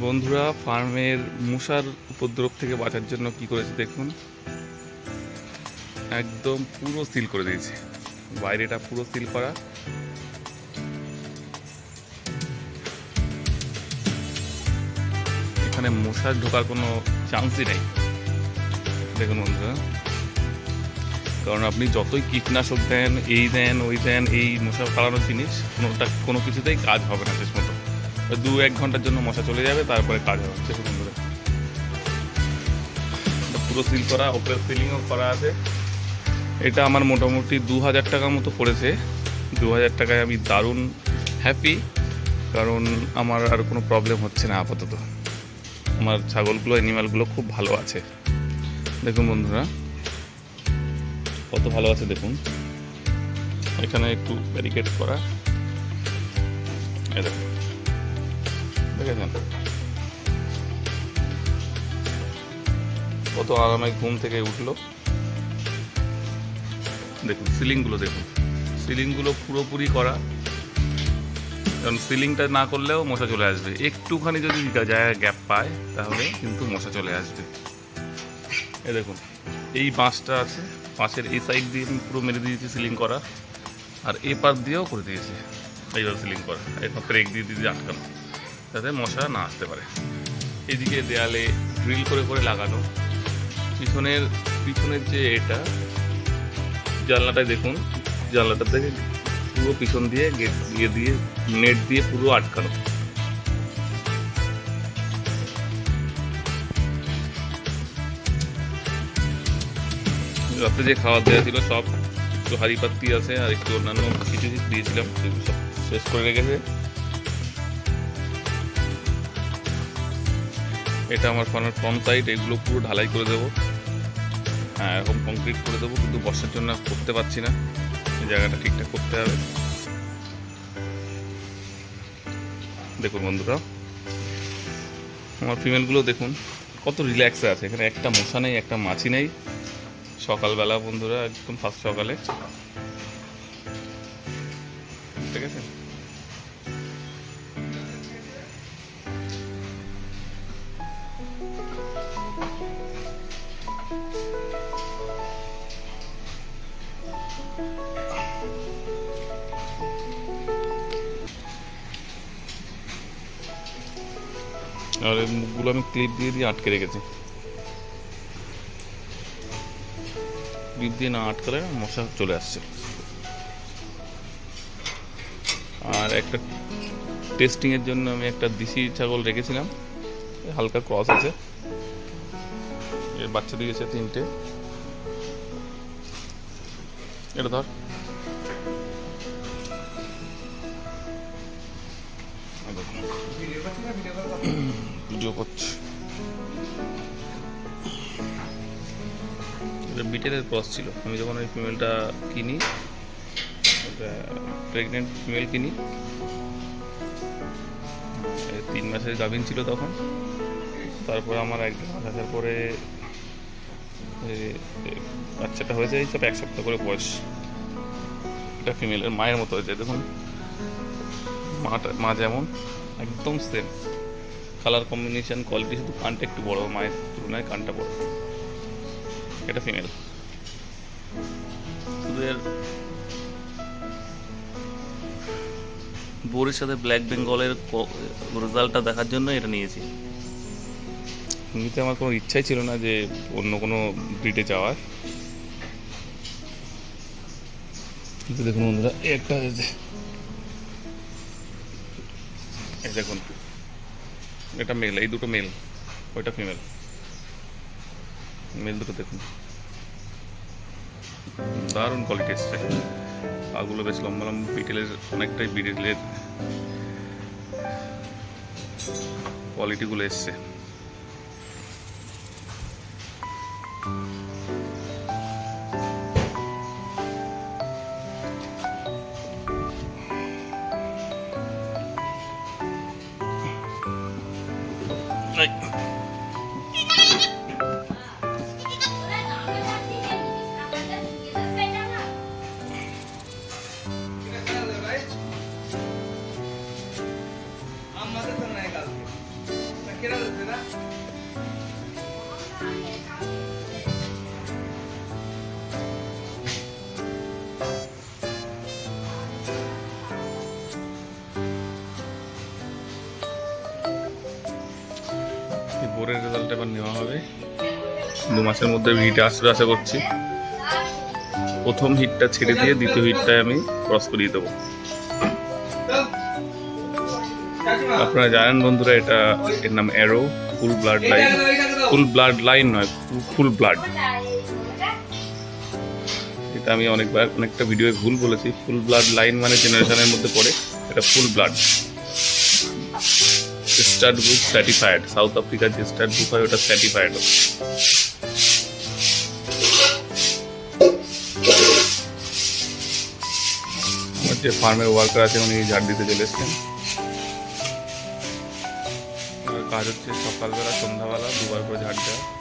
বন্ধুরা, ফার্মের মশার উপদ্রব থেকে বাঁচার জন্য কি করেছে দেখুন। একদম পুরো সিল করে দিয়েছে। বাইরেটা পুরো সিল করা। এখানে মশার ঢোকার কোনো চান্সই নেই। দেখুন বন্ধুরা। কারণ আপনি যতই কীটনাশক দেন, এই দেন, ওই দেন, এই মশা ফালানোর জিনিস কোনোটা কোনো কিছুতেই কাজ হবে না শেষ মতো দু এক ঘণ্টার জন্য মশা চলে যাবে, তারপরে কাজ দেখুন বন্ধুরা এটা পুরো সিল করা, ওপরে সিলিংও করা আছে। এটা আমার মোটামুটি দু হাজার টাকার মতো পড়েছে। দু হাজার টাকায় আমি দারুণ হ্যাপি কারণ আমার আর কোনো প্রবলেম হচ্ছে না আপাতত। আমার ছাগলগুলো অ্যানিমালগুলো খুব ভালো আছে। দেখুন বন্ধুরা, কত ভালো আছে, দেখুন। এখানে একটু ব্যারিকেড করা। দেখুন। দেখেছেন কত আরামে ঘুম থেকে উঠল। দেখুন, সিলিংগুলো দেখুন। সিলিংগুলো পুরোপুরি করা। কারণ সিলিংটা না করলেও মশা চলে আসবে। একটুখানি যদি জায়গায় গ্যাপ পায়, তাহলে কিন্তু মশা চলে আসবে। এ দেখুন, এই বাঁশটা আছে। বাঁশের এই সাইড দিয়ে আমি পুরো মেরে দিয়েছি সিলিং করা। আর এ পার দিয়েও করে দিয়েছি। এইভাবে সিলিং করা। একমাত্র এক দিয়ে দিয়ে আটকানো। যাতে মশা না আসতে পারে। এদিকে দেয়ালে ড্রিল করে করে লাগানো। পিছনের পিছনের যে এটা, জানলাটায় দেখুন জানলাটা থেকে পুরো পিছন দিয়ে গেট দিয়ে দিয়ে, নেট দিয়ে পুরো আটকানো। রাত্রে যে খাবার দেওয়া ছিল সব, একটু হাড়ি পাত্তি আছে আর একটু অন্যান্য কিছু কিছু দিয়েছিলাম, সেগুলো সব শেষ করে রেখেছে। এটা আমার ফার্মের ফ্রন্ট সাইড এগুলো পুরো ঢালাই করে দেবো। হ্যাঁ এরকম কংক্রিট করে দেবো, কিন্তু বর্ষার জন্য করতে পারছি না। জায়গাটা ঠিকঠাক করতে হবে। দেখুন বন্ধুরা, আমার ফিমেলগুলো দেখুন, কত রিল্যাক্সে আছে। এখানে একটা মশা নেই, একটা মাছি নেই। সকালবেলা বন্ধুরা, একদম ফার্স্ট সকালে। ঠিক আছে? আর এই মুখগুলো আমি ক্লিপ দিয়ে দিয়ে আটকে রেখেছি। ক্লিপ দিয়ে না আটকালে মশা চলে আসছে। আর একটা টেস্টিংয়ের জন্য আমি একটা দেশি ছাগল রেখেছিলাম। হালকা ক্রস আছে। এর বাচ্চা দিয়েছে তিনটে। এটা ধর। ভিডিও করছি। এটা বিটেলের ক্রস ছিল। আমি যখন ওই ফিমেলটা কিনি প্রেগনেন্ট ফিমেল কিনি তিন মাসের গাভিন ছিল তখন। তারপরে আমার এক মাস আসার পরে বাচ্চাটা হয়েছে সব এক সপ্তাহ করে বয়স। এটা ফিমেলের মায়ের মতো হয়েছে, দেখুন। মাটা, মা যেমন, একদম সেম কালার কম্বিনেশন কোয়ালিটি শুধু কানটা একটু বড়, মায়ের তুলনায় কানটা বড়। এটা ফিমেল শুধু বোরের সাথে ব্ল্যাক বেঙ্গলের রেজাল্টটা দেখার জন্য এটা নিয়েছি। এমনিতে আমার কোনো ইচ্ছাই ছিল না যে অন্য কোনো ব্রিডে যাওয়ার। দেখুন বন্ধুরা একটা দেখুন। এটা মেল এই দুটো মেল ওইটা ফিমেল মেল দুটো দেখুন। দারুণ কোয়ালিটি এসছে। পাগুলো বেশ লম্বা লম্বা বিটেলের অনেকটাই বিটেলের কোয়ালিটিগুলো এসছে। এই। পরের রেজাল্ট এবার নেওয়া হবে। দু মাসের মধ্যে হিটে আসবে আশা করছি। প্রথম হিটটা ছেড়ে দিয়ে দ্বিতীয় হিটটায় আমি ক্রস করিয়ে দেবো। আপনারা জানেন বন্ধুরা, এটা এর নাম arrow full blood line full blood line নয় ফুল ব্লাড এটা আমি অনেকবার অনেকটা ভিডিওয়ে ভুল বলেছি। ফুল ব্লাড লাইন মানে জেনারেশনের মধ্যে পড়ে, এটা full blood start book certified South আফ্রিকার যে স্টার্ট বুক হয়, ওটা সার্টিফাইড যে ফার্মের ওয়ার্কার আছে, উনি ঝাড় দিতে চলে এসছেন। কাজ হচ্ছে সকালবেলা, সন্ধ্যাবেলা দুবার করে ঝাড় দেওয়া।